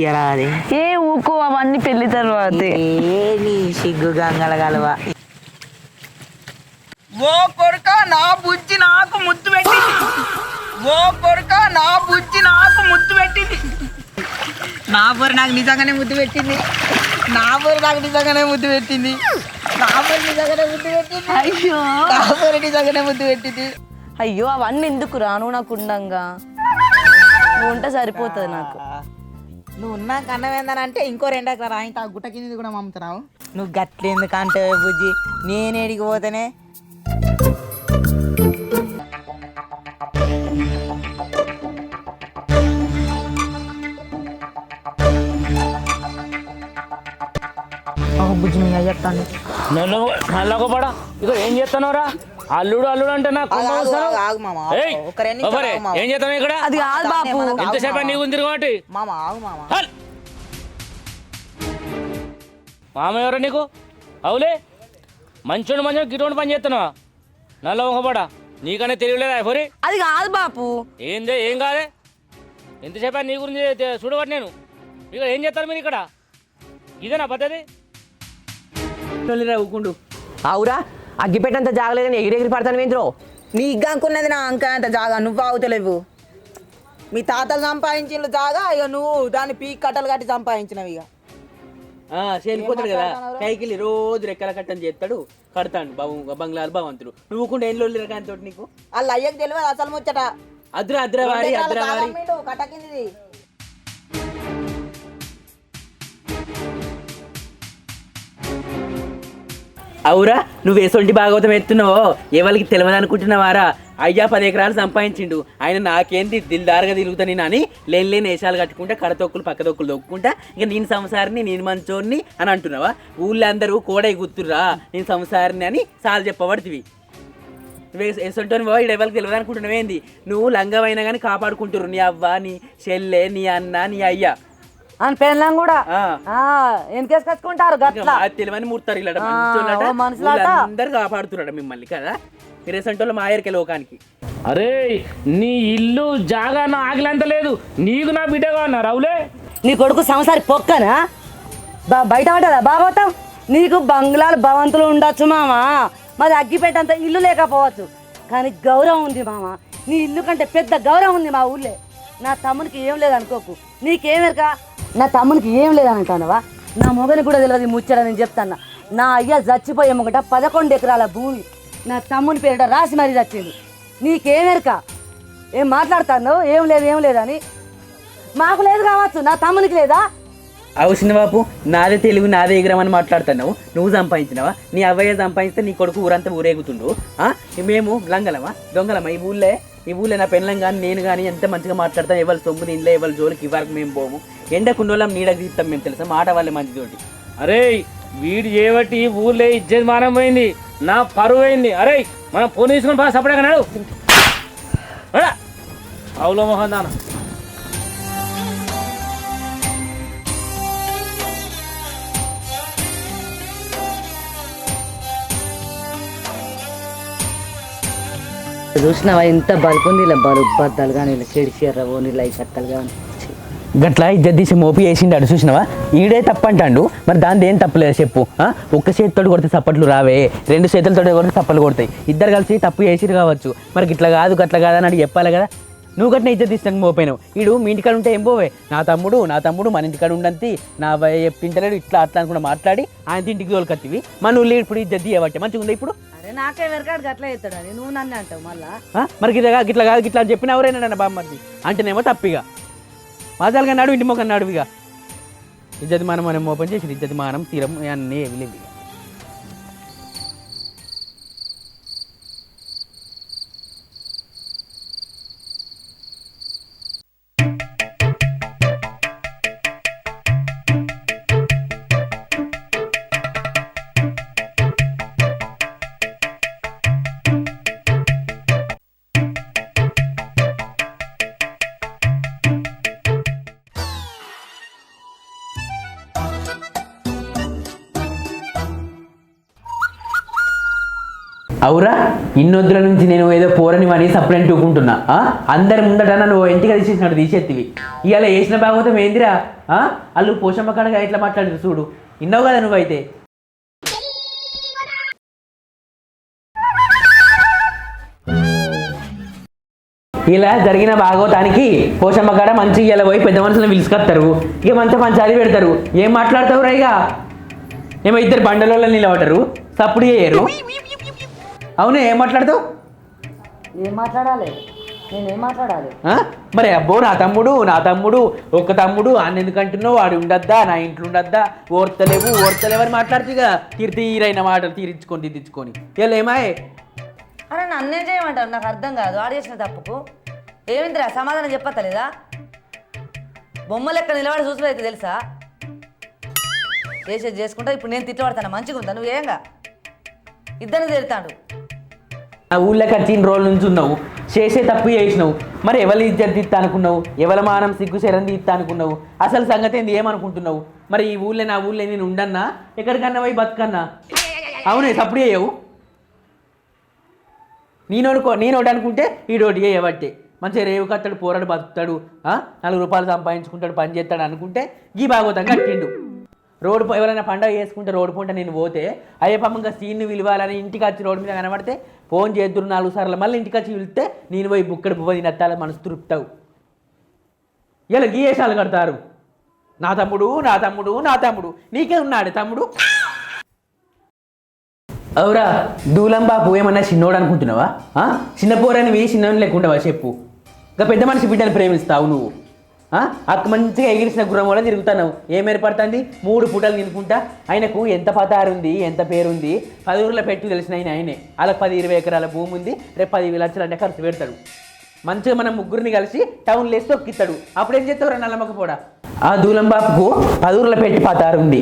ముద్ది రాదే ఏ ఊకో అవన్నీ పెళ్ళి తర్వాత. ఏ నీ సిగ్గు గంగలగలవా ఓ కొడుక నా బుజ్జి నాకు ముద్దు పెట్టింది. ఓ కొడుక నా బుజ్జి నాకు ముద్దు పెట్టింది. నా బొరి నాకు నిజంగానే ముద్దు పెట్టింది. నా బొరి నాకు నిజంగానే ముద్దు పెట్టింది. నా బొరి నిజంగానే ముద్దు పెట్టింది. అయ్యో. నా బొరి నిజంగానే ముద్దు పెట్టింది. అయ్యో అవన్నీ ఎందుకు రాను నాకు ఉండంగా. నువ్వు ఉంటే సరిపోతుంది నాకు. నువ్వు ఉన్నాక అన్నం ఏందనంటే ఇంకో రెండు ఎకరాలు ఆయన గుట్ట కింద కూడా మమ్ముతున్నావు. నువ్వు గట్లెందుకంటే బుజ్జి? నేను ఏడికి పోతేనే బుజ్జి మీద చెప్తాను. నల్ల నల్లగొప్పడ ఇక ఏం చేస్తున్నావురా? అల్లుడు అల్లుడు అంటే నాకు. ఏం చేస్తావు ఇక్కడ? అది కాదు బాపు ఎంతసేపు నీకు ఉంది కాబట్టి. మామ ఆగు మామ. హల్. మామ ఎవరు నీకు? అవులే. మంచోడు మంచిగా గిటువంటి పని చేస్తున్నావా? నల్ల ఒకపడ నీకనే తెలియలేదా ఎవరి? అది కాదు బాపు. ఏందే ఏం కాదే? ఎంతసేపు నీ గురించి చూడబట్టి నేను. ఇక ఏం చేస్తారు మీరు ఇక్కడ? ఇదేనా పద్ధతి? ఊకుండు. అవురా అగ్గిపెట్టంత జాగలేదని ఎగిరెగిరి పడతాను ఏంద్రో నీ గంకున్నది నా అంక అంత జాగా నువ్వు ఆగుతలేవు. మీ తాతలు సంపాదించిన జాగా ఇక నువ్వు దాన్ని పీక్ కట్టలు కట్టి సంపాదించినవి ఇక కదా కైకిలి రోజు రెక్కల కట్టని చేస్తాడు కడతాడు బాబు బంగ్లాలు భగవంతుడు నువ్వు కూడా ఏం లొల్లి రకాంతో నీకు? వాళ్ళ అయ్యకు తెలియదు అసలు ముచ్చట. అద్ర అద్ర వారి రెండు అవురా నువ్వు ఎసొంటి భాగవతం ఎత్తున్నావో? ఎవరికి తెలియదు అనుకుంటున్నావారా అయ్యా పది ఎకరాలు సంపాదించిండు. ఆయన నాకేంది? దిల్దారుగా తిరుగుతా నేను అని లేని లేని వేషాలు కట్టుకుంటా కడతొక్కులు పక్క తొక్కులు తొక్కుంటా ఇక నేను సంసారిని నేను మంచోడిని అని అంటున్నావా? ఊళ్ళో అందరూ కోడై గుర్తురా నేను సంసారిని అని సార్లు చెప్పబడుతుంది ఎసొంటోని బాబా ఇక్కడ ఎవరికి తెలియదు అనుకుంటున్నావేంది నువ్వు లంగమైనా కానీ కాపాడుకుంటురు నీ అవ్వ నీ చెల్లె నీ అన్న నీ అయ్యా. అని పెళ్ళం కూడా. ఆ. వెనకేసి కచ్చుకుంటారు గట్లా? తెలివని మూర్తారు ఇలా మనుషులాట. అందరు కాపాడుతున్నాడు మిమ్మల్ని కదా? మీరు ఎసంటోళ్ళు మాయరికే లోకానికి. అరే నీ ఇల్లు జాగా నా ఆగిలంత లేదు. నీకు నా బిడ్డగా ఉన్నా రావులే? నీ కొడుకు సంసారి పొక్కనా? బా బయట పడ్డదా? భాగవతం నీకు బంగ్లాలు భవంతులు ఉండొచ్చు మామ. మాది అగ్గిపెట్టంత ఇల్లు లేకపోవచ్చు. కానీ గౌరవం ఉంది మామ. నీ ఇల్లు కంటే పెద్ద గౌరవం ఉంది మా ఊళ్ళే. నా తమ్మునికి ఏం లేదనుకోకు. నీకేమెరక నా తమ్మునికి ఏం లేదంటానవా నా మొగని కూడా తెలియదు ఈ నేను చెప్తాను నా అయ్య చచ్చిపోయే ముంగట పదకొండు ఎకరాల భూమి. నా తమ్ముని పేరిట రాసి మరీ చచ్చింది. నీకేమెరక ఏం మాట్లాడుతాను ఏం లేదు ఏం లేదని మాకు లేదు కావచ్చు నా తమ్మునికి లేదా? అవసిన బాపు నాదే తెలుగు నాదే ఎగరమని మాట్లాడుతున్నావు. నువ్వు సంపాదించినవా? నీ అవ్వయ్య సంపాదిస్తే నీ కొడుకు ఊరంతా ఊరేగుతుండు. మేము లంగలమా? దొంగలమా? ఈ ఊళ్ళే? ఈ ఊళ్ళో నా పెళ్ళం కానీ నేను కానీ ఎంత మంచిగా మాట్లాడతాం ఎవరి సొమ్ము దీనిలో ఎవరి జోలికి ఇవ్వరకు మేము పోము. ఎండకుండోళ్ళం నీడకు తీస్తాం మేము తెలుసా? మాట వాళ్ళే మంచితోటి. అరే వీడు చేయబట్టి ఊళ్ళో ఇజ్జత్ మానం పోయింది నా పరువు అయింది. అరే మనం ఫోన్ తీసుకొని బాగా సపడగా నాడు. అవులో మోహన్ నాన్న చూసినావా? ఎంత బలుకుంది ఇలా బలు బద్దలు కానీ ఇలా చెడి చీర ఓని ఇలా కట్టలు కానీ గట్లా ఇద్దరు తీసి మోపి వేసిండాడు చూసినావా? ఈడే తప్పంటాడు. మరి దాని ఏం తప్పలేదు చెప్పు ఒక ఒక్క చేతితో కొడితే చప్పట్లు రావే. రెండు చేతులతో కొడితే చప్పలు కొడతాయి. ఇద్దరు కలిసి తప్పు చేసిరు కావచ్చు. మరి ఇట్లా కాదు గట్లా కాదు అని అడిగి చెప్పాలి కదా. నువ్వు గట్టిన ఇద్దరు తీసినాక మోపోయినావు ఈడు మీ ఇంటికాడ ఉంటే ఏం పోవే? నా తమ్ముడు నా తమ్ముడు మన ఇంటికాడ ఉండంతి. నా భయ చెప్పింటలేడు ఇట్లా అట్లా అనుకున్నా మాట్లాడి ఆయన ఇంటికి తోలుకొత్తివి మన ఊళ్ళో ఇప్పుడు ఇద్దరు తీయబట్టే. మంచిగా ఉంది ఇప్పుడు? అరే నాకే వెనకాడు గట్ల నువ్వు నన్ను అంటావు మళ్ళా? మరి గిట్లా కాదు గిట్లా కాదు గిట్లా అని చెప్పిన ఎవరైనా నన్ను బామ్మది అంటేనేమో తప్పిగా. మాజాలుగా నాడు ఇంటి మొక్క నాడు ఇక ఇజ్జతి మానం మనం ఓపెన్ చేసి ఇజ్జతి మానం తీరం అన్నీ ఏమి లేవు. అవురా? ఇన్నొద్దుల నుంచి నేను ఏదో పోరని అని సప్లైన్ టూకుంటున్నా ఆ? అందరి ముందట నన్ను ఓ ఇంటికి తీసేసినట్టు తీసేత్తివి. ఇవాళ వేసిన భాగవతం ఏందిరా? ఆ? వాళ్ళు పోషమ్మ కాడగా ఎట్లా మాట్లాడారు చూడు. ఇన్నావు కదా నువ్వైతే? ఇలా జరిగిన భాగవతానికి పోషమ్మ కాడ మంచి ఇలా పోయి పెద్ద మనుషులను పిలుచుకొస్తారు ఇక మంచి అది పెడతారు. ఏం మాట్లాడతావు రైగా ఏమో ఇద్దరు బండలలో నిలబడరు సప్పుడు చేయరు. అవునే ఏం మాట్లాడతావు? ఏం మాట్లాడాలి? నేనేం మాట్లాడాలి? మరి అబ్బో నా తమ్ముడు నా తమ్ముడు ఒక్క తమ్ముడు అన్న ఎందుకంటున్నావు వాడు ఉండద్దా నా ఇంట్లో ఉండద్దా? ఓర్తలేవు ఓర్తలేవు అని మాట్లాడుతూ ఇక తీరు తీరైన మాటలు తీరించుకొని తీర్చుకొని ఏమాయే అరే నన్నేం చేయమంటారు? నాకు అర్థం కాదు. ఆడు చేసిన తప్పుకు. ఏమిందిరా సమాధానం చెప్పత్తలేదా బొమ్మ లెక్క నిలబడి చూసులైతే తెలుసా? చేసేది చేసుకుంటా ఇప్పుడు నేను తిట్టబడతాను మంచిగా ఉందా నువ్వేంగా ఇద్దరిని తిడతాడు ఊళ్ళోకి వచ్చిన రోజుల నుంచి ఉన్నావు. చేసే తప్పు చేసినావు. మరి ఎవరి ఇజ్జత్ తీస్తా అనుకున్నావు? ఎవరి మానం సిగ్గు శరం తీస్తా అనుకున్నావు? అసలు సంగతి ఏంది? ఏమనుకుంటున్నావు? మరి ఈ ఊళ్ళో నా ఊళ్ళో నేను ఉండన్నా? ఎక్కడికన్నా పోయి బతుకన్నా? అవునే తప్పుడు చేయవు. నేనోడుకో ఒకటి అనుకుంటే ఈడోటి చేయబట్టే మంచిగా రేవు కత్తాడు పోరాడు బతుకుతాడు నాలుగు రూపాయలు సంపాదించుకుంటాడు పని చేస్తాడు అనుకుంటే గీ భాగవతంగా కట్టిండు. రోడ్డు ఎవరైనా పండగ చేసుకుంటే రోడ్డు పూట నేను పోతే అయ్యప్పమ్మ సీన్ని విలువాలని ఇంటికి వచ్చి రోడ్డు మీద కనబడితే ఫోన్ చేద్దురు నాలుగు సార్లు మళ్ళీ ఇంటికి వచ్చి పిలిస్తే నేను పోయి బుక్కడ పువ్వు తినత్తాల మనసు తృప్తావు. ఇలా గీయేషాలు కడతారు. నా తమ్ముడు నా తమ్ముడు నా తమ్ముడు నీకే ఉన్నాడు తమ్ముడు. అవురా దూలం బాపు ఏమన్నా చిన్నోడు అనుకుంటున్నావా? ఆ? చిన్న పోరనివి చిన్న లేకుండావా చెప్పు. ఇంకా పెద్ద మనిషి బిడ్డను ప్రేమిస్తావు నువ్వు. అక్క మంచిగా ఎగిరిసిన గుర్రం కూడా తిరుగుతున్నావు. ఏం ఏర్పడుతుంది? మూడు పూటలు తినుకుంటా ఆయనకు ఎంత పతారు ఉంది ఎంత పేరుంది? పది ఊర్ల పెట్టు తెలిసిన ఆయన ఆయనే. వాళ్ళకి పది ఇరవై ఎకరాల భూమి ఉంది. రేపు పది లక్షలు అంటే ఖర్చు పెడతాడు. మంచిగా మనం ముగ్గురిని కలిసి టౌన్ లేసి తొక్కిస్తాడు. అప్పుడు ఏం చేస్తావు నల్లమ్మక పోడా? ఆ దూలం బాపుకు పదూర్ల పెట్టి పతారు ఉంది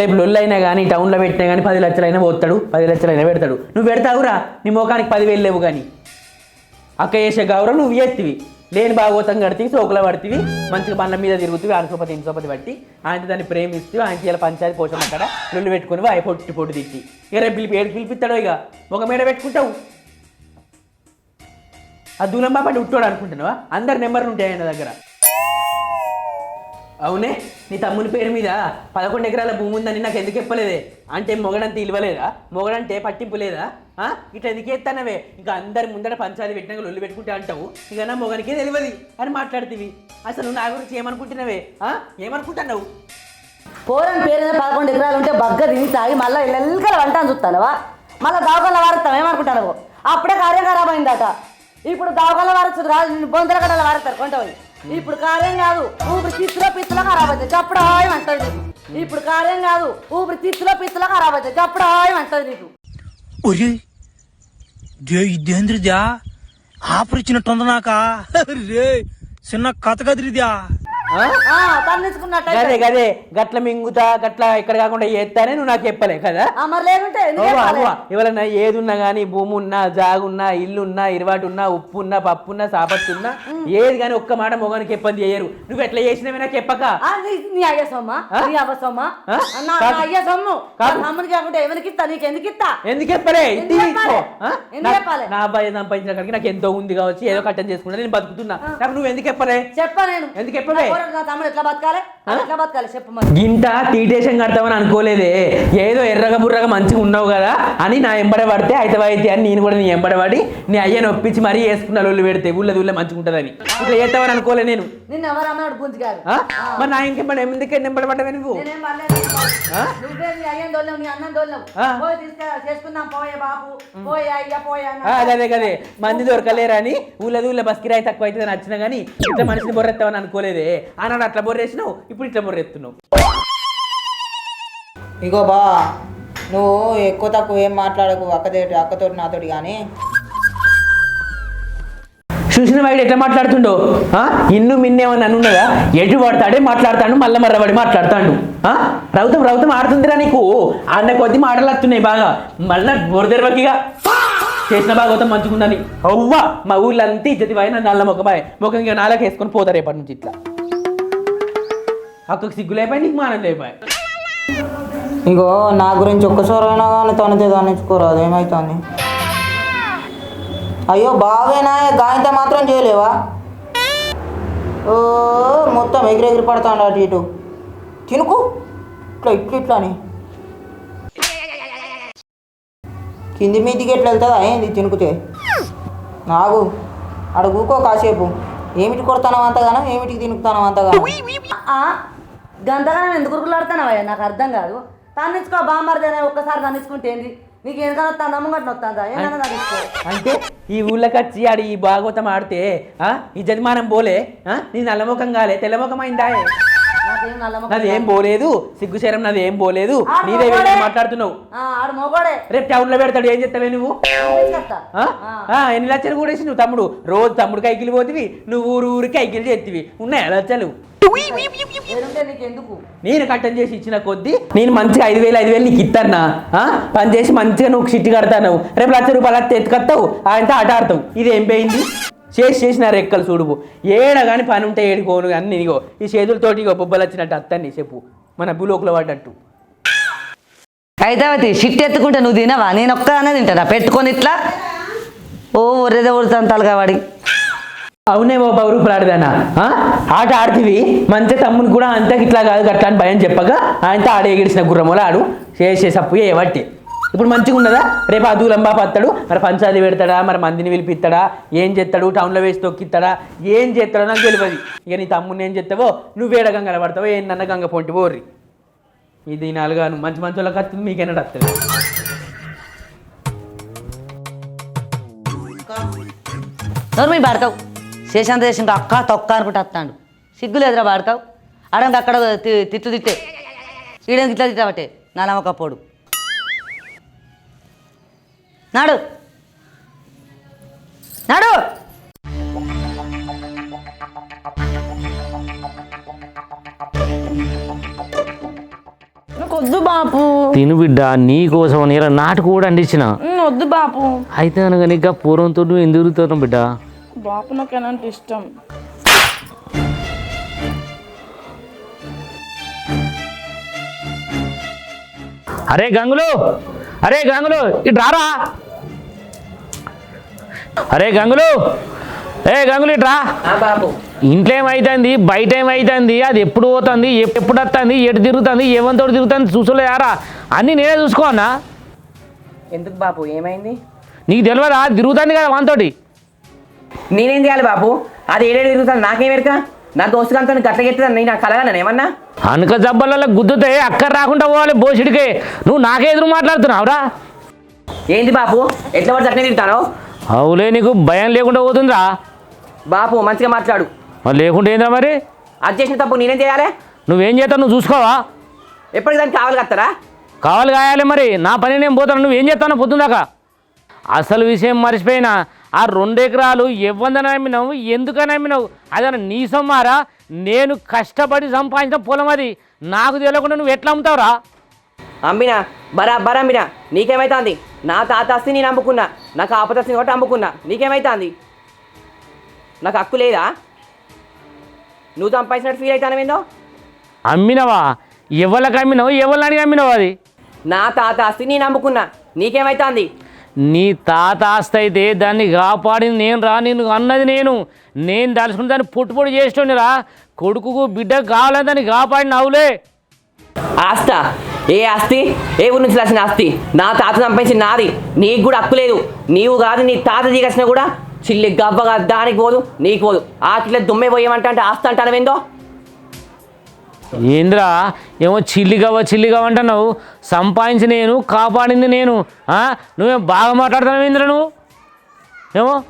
రేపు లొల్లైనా కానీ టౌన్లో పెట్టినా కానీ పది లక్షలైనా పోతాడు. పది లక్షలైనా పెడతాడు. నువ్వు పెడతావురా. నీ మొఖానికి పదివేలు లేవు కానీ. అక్క చేసే గౌరవం నువ్వు చేస్తివి లేని భాగవతం కడితే సోకుల పడితే మంచిగా బండ్ల మీద తిరుగుతుంది అనుకోపతి ఇంకోపతి పట్టి ఆయన దాన్ని ప్రేమిస్తూ ఆయన ఇలా పంచాయతీ కోసం అక్కడ లొల్లు పెట్టుకుని వాయి పొట్టి పొట్టు తిట్టి. ఇక రేపు పిలిపి ఏడు పిలిపిస్తాడో ఇక? ఒక మేడ పెట్టుకుంటావు. ఆ దూలం పట్టి ఉట్టోడు అనుకుంటున్నావా? అందరి నెంబర్లు ఉంటాయి ఆయన దగ్గర. అవునే? నీ తమ్ముని పేరు మీద పదకొండు ఎకరాల భూమి ఉందని నాకు ఎందుకు చెప్పలేదే? అంటే మొగడంత ఇవ్వలేదా మొగడంటే పట్టింపు లేదా? ఇట్లా ఎందుకు ఎత్తానవే ఇంకా అందరి ముందర పంచాయతీ పెట్టినాక లొల్లు పెట్టుకుంటే అంటావు. ఇక నా మొగనికే తెలియదు అని మాట్లాడుతీవి. అసలు నా గురించి ఏమనుకుంటున్నావే? ఆ? ఏమనుకుంటున్నావు? పోరని పేరు మీద పదకొండు ఎకరాలు ఉంటే బగ్గ తిని తాగి మళ్ళీ ఎల్లెల్కల వంట అని చూస్తానవా? మళ్ళీ దావకాల వారుతాం ఏమనుకుంటాను అప్పుడే కార్యం ఖరాబ్ అయిందట. ఇప్పుడు దావకాల వారచ్చు కాదు బొందల గడల వాడతారు కొంటపోయి ఇప్పుడు కార్యం కాదు ఊపిరి తీస్తులో పిత్తులో ఖరాబ్ అవుతుంది చప్పుడు అంటది నీకు? ఇప్పుడు కార్యం కాదు ఊపిరి తీస్తులో పిత్తులో ఖరాబ్ అవుతుంది చప్పుడు అంటది నీకు? దే ఇదేంద్రిద్యా ఆఫర్ ఇచ్చినట్టుందనాక రే చిన్న కథ కదిరిద్యా? తన్నించుకున్నట్టు గదే గదే గట్ల మింగుతా గట్ల ఎక్కడ కాకుండా చేస్తానే నువ్వు నాకు చెప్పలే కదా? మరి లేకుంటే చెప్పాలి? ఎవరన్నా ఏదున్నా కానీ భూమి ఉన్నా జాగున్నా ఇల్లున్నా ఇరువాటు ఉన్నా ఉప్పు ఉన్నా పప్పు ఉన్నా సాపత్తు ఉన్నా ఏది కానీ ఒక్క మాట మొగానికి చెప్పని చేయరు నువ్వు ఎట్లా చేసినవి నాకు చెప్పక? నీ- అయ్య సొమ్మ? నీ అవ్వ సొమ్మ ఆ? నా. అయ్య సొమ్ము. కాకుంటే ఎవరికి ఇస్తా? నీకు ఎందుకు ఇస్తా? ఎందుకు చెప్పలే? చెప్పాలి? నా- చెప్పాలి? నా అబ్బాయి సంపాదించిన కాడికి నాకు ఎంతో ఉంది కావచ్చు ఏదో కట్టం చేసుకుంటా నేను బతుకుతున్నా. నాకు నువ్వు ఎందుకు చెప్పలే? చెప్పా నేను ఎందుకు చెప్పవే? నా తమ్ముడు ఎట్లా బతకాలి? అది ఎట్లా బతకాలి? చెప్పు మరి. గింత తీటేషన్ కడతామని అనుకోలేదే. ఏదో ఎర్రగా బుర్రగా మంచిగా ఉన్నావు కదా అని నా ఎంబడ పడితే అయితే అయితే అని నేను కూడా నీ ఎంబడ పడి నీ అయ్యని ఒప్పించి మరీ వేసుకున్న వాళ్ళు పెడితే ఊళ్ళో ఊళ్ళో మంచిగా ఉంటుందని. ఇట్లా చేస్తామని అనుకోలే నేను. నిన్ను ఎవరు అన్నాడు గుంజుగారు ఆ? మరి నా ఇంకెంబడి ఎందుకు ఎంబడ పడ్డావే నువ్వు? నేనేం పర్లేదు ఆ? నువ్వే నీ అయ్యని దొల్లావు నీ అన్నం దొల్లావు ఆ. పోయి తీసుకు చేసుకుందాం పోయే బాబు. పోయే అయ్య పోయే అన్న. ఆ, అదే అదే కదే మంది దొరకలేరని ఊళ్ళో ఊళ్ళో బస్ కిరాయి తక్కువ అయితే నచ్చిన కానీ ఇట్లా మనిషిని బొర్రెత్తావని అనుకోలేదే. ఆనాడు అట్లా బొర్రేసినావు ఇప్పుడు ఇట్లా బొర్రెత్తున్నావు ఇగో బా నువ్వు ఎక్కువ తక్కువ ఏం మాట్లాడకు అక్కదేటి అక్కతోటి నాతోటి కానీ చూసిన వాడు ఎట్లా మాట్లాడుతుండో? ఆ? ఇన్ను మిన్నేమని అనున్నదా ఎటు పడతాడే మాట్లాడతాడు మళ్ళీ మర్రబడి మాట్లాడతాడు. ఆ? రౌతం రౌతం ఆడుతుందిరా నీకు? అన్న కొద్ది మాటలు వస్తున్నాయి బాగా. మళ్ళీ బొరదెరవకిగా చేసిన భాగవతం మంచుకుందని అవ్వా మా ఊళ్ళో అంతా ఇజ్జతి పోయిన నల్ల మొక్క బాయ్ ముఖం నాలుగు వేసుకొని పోతారు రేపటి నుంచి ఇట్లా. అక్కకు సిగ్గు లేపాయి నీకు మానం లేపాయి. ఇగో నా గురించి ఒక్కసారైనా కానీ తనతో దానించుకోరాదు ఏమవుతుంది అయ్యో బావేనా గాయంతో మాత్రం చేయలేవా? ఓ మొత్తం ఎగిరెగిరి పడతాడు అటు ఇటు. తినుకు. ఇట్లా ఇట్లా ఇట్లా అని కింది మీదికి ఎట్లా వెళ్తుందా? ఏంది తినుకుతే? నాగు అడ కూకో కాసేపు. ఏమిటి కొడతాను అంతగానో ఏమిటికి తినుకుతాను అంతగానో. గంతగానం ఎందుకు ఉరుకులాడుతున్నావయ్యా నాకు అర్థం కాదు. తన్నించుకో బామ్మర్దేనే ఒక్కసారి తన్నించుకుంటే ఏంది? నీకు ఎందుకన్నా వస్తాను నమ్మగట్టు వస్తుందా? ఏమన్నా తన్నించుకో అంటే ఈ ఊళ్ళోకి వచ్చి ఆడి ఈ భాగవతం ఆడితే ఆ, ఈ జన్మానం పోలే ఆ, నీ నల్లముఖం కాలే తెల్లముఖం అయిందా? నాది ఏం పోలేదు సిగ్గుశరం నాది ఏం పోలేదు నీదే మాట్లాడుతున్నావు. రేపు టౌన్లో పెడతాడు ఏం చెప్తావే నువ్వు? ఎన్ని లక్షలు కూడా నువ్వు తమ్ముడు? రోజు తమ్ముడు కైకిలు పోతివి నువ్వు ఊరు ఊరికి కైకిలు చేతివి. ఉన్నాయా ఎందుకు నేను కట్టం చేసి ఇచ్చిన కొద్దీ నేను మంచిగా ఐదు వేలు ఐదు వేలు నీకు ఇస్తానా ఆ? పని చేసి మంచిగా నువ్వు చిట్టి కడతావు రేపు లక్ష రూపాయలు వస్తే ఎత్తుకొస్తావు ఆయనతో ఆట ఆడతావు. ఇది ఏం పోయింది? చేసి చేసిన రెక్కలు చూడుపు ఏడ కానీ పని ఉంటే ఏడుకోను కానీ ఇగో ఈ చేతులతోటి ఇగో బొబ్బలు వచ్చినట్టు అత్తని చెప్పు. మన భూలోకులో పడ్డట్టు. అయితే షిట్ ఎత్తుకుంటే నువ్వు తినవా? నేను ఒక్కదానే తింటానా? పెట్టుకొని ఇట్లా? ఓ ఒరేదే ఉడుతాను వాడి అవునే ఓ పౌరు ప్రాడదానా ఆట ఆడుతీవి? మంచిగా తమ్ముని కూడా అంతా ఇట్లా కాదు గట్లా అని భయం చెప్పగా ఆయనతో ఆడ ఎగిడిసిన గుర్రమూల ఆడు. చేసే సప్పు ఏవట్టి ఇప్పుడు మంచిగా ఉన్నదా? రేపు అదూలంబా పత్తాడు మరి పంచాది పెడతాడా మరి మందిని పిలిపిస్తాడా ఏం చేస్తాడు టౌన్లో వేసి తొక్కిస్తాడా ఏం చేస్తాడో నాకు తెలియదు. ఇక నీ తమ్ముని ఏం చేస్తావో? నువ్వు వేడ గంగ పడతావో ఏం నన్న గంగ పొంటి పోర్రి. ఇది నాలుగాను మంచి మంచి వాళ్ళకి వస్తుంది మీకైనా వస్తుంది నోర్మీ భార్గవ్ శేషాంత దేశం అక్క తొక్క అనుకుంటే వస్తాడు. సిగ్గు లేదురా పాడతావు ఆడంకి అక్కడ తిట్టు తిట్టే. ఈడకి ఇట్లా తిట్టాబట్టే నా నమ్మకపోడు నాడు. నాడు. వద్దు బాపు. తిను బిడ్డ నీ కోసం నాటు కూడా అందించిన వద్దు బాపు. అయితే అనగా నీకు పూర్వంతో ఎందుకు తిరుగుతున్నావు బిడ్డ? బాపు నాకు ఎలాంటి ఇష్టం. అరే గంగులు అరే గంగులు ఇటు రారా? అరే గంగులు ఏ గంగులు ఇటు రా. బాబు. ఇంట్లో ఏమైతుంది బయట ఏమైతుంది అది ఎప్పుడు పోతుంది ఎప్- ఎప్పుడు వస్తుంది ఎటు తిరుగుతుంది ఏమంతో తిరుగుతుంది చూసలేయారా? అన్నీ నేనే చూసుకోవన్నా ఎందుకు బాబు ఏమైంది? నీకు తెలియదా తిరుగుతుంది కదా వానితోటి? నేనేం చేయాలి బాబు? అది ఏడేడు తిరుగుతాను నాకేం ఎరక? నా దోస్తుగాంతో గట్ల గెట్టదని నేను కలగలను ఏమన్నా? అనక జబ్బలలో గుద్దుతే అక్కడ రాకుండా పోవాలి బోసిడికే. నువ్వు నాకే ఎదురు మాట్లాడుతున్నావురా? ఏంది బాపు ఎట్లా పడితే అట్నే తింటాను? అవులే నీకు భయం లేకుండా పోతుందిరా. బాపు మంచిగా మాట్లాడు. మరి లేకుంటే ఏంద్రా మరి? అది చేసిన తప్పు నేనేం చేయాలి? నువ్వేం చేస్తావు నువ్వు చూసుకోవా? ఎప్పటికి దానికి కావాలి కత్తారా? కావాలి కాయాలి మరి. నా పని నేను పోతాను నువ్వేం చేస్తావు పొద్దుందాకా అసలు విషయం మర్చిపోయినా ఆ రెండు ఎకరాలు ఎవ్వందని అమ్మినావు ఎందుకని అమ్మినావు అదన నీ సొమ్మారా? నేను కష్టపడి సంపాదించిన పొలం అది. నాకు తెలియకుండా నువ్వు ఎట్లా అమ్ముతావురా? అమ్మినా బరాబర్ అమ్మినా. నీకేమైతుంది? నా తాత ఆస్తి నేను అమ్ముకున్నా. నాకు ఆపదస్తిని కాబట్టి అమ్ముకున్నా. నీకేమైతుంది? నాకు హక్కు లేదా? నువ్వు సంపాదించినట్టు ఫీల్ అవుతాను ఏందో? అమ్మినవా? ఎవరికి అమ్మినావు? ఎవరిని అడిగి అమ్మినావు అది? నా తాత ఆస్తి నేను అమ్ముకున్నా. నీకేమైతుంది? నీ తాత అయితే దాన్ని కాపాడింది నేను రా నేను అన్నది నేను. నేను తలుచుకుని దాన్ని పొట్టు పొడి చేసేటోని రా. కొడుకుకు బిడ్డ కావాలని దాన్ని కాపాడిన అవులే ఆస్త. ఏ ఆస్తి? ఏ ఊరి నుంచి రాసిన ఆస్తి? నా తాత సంపాదించిన నాది. నీకు కూడా హక్కు లేదు. నీవు కాదు నీ తాత దిగసిన కూడా చిల్లి గబ్బగా దానికి పోదు నీకు పోదు. ఆకిట్లో దుమ్మే పోయేమంటే అంటే ఆస్తి అంటానవేందో? ఏంద్రా? ఏమో చిల్లిగవ్వ చిల్లిగవ్వ అంటున్నావు. సంపాదించి నేను కాపాడింది నేను. నువ్వేం బాగా మాట్లాడుతున్నావు ఏంద్రా నువ్వు? ఏమో?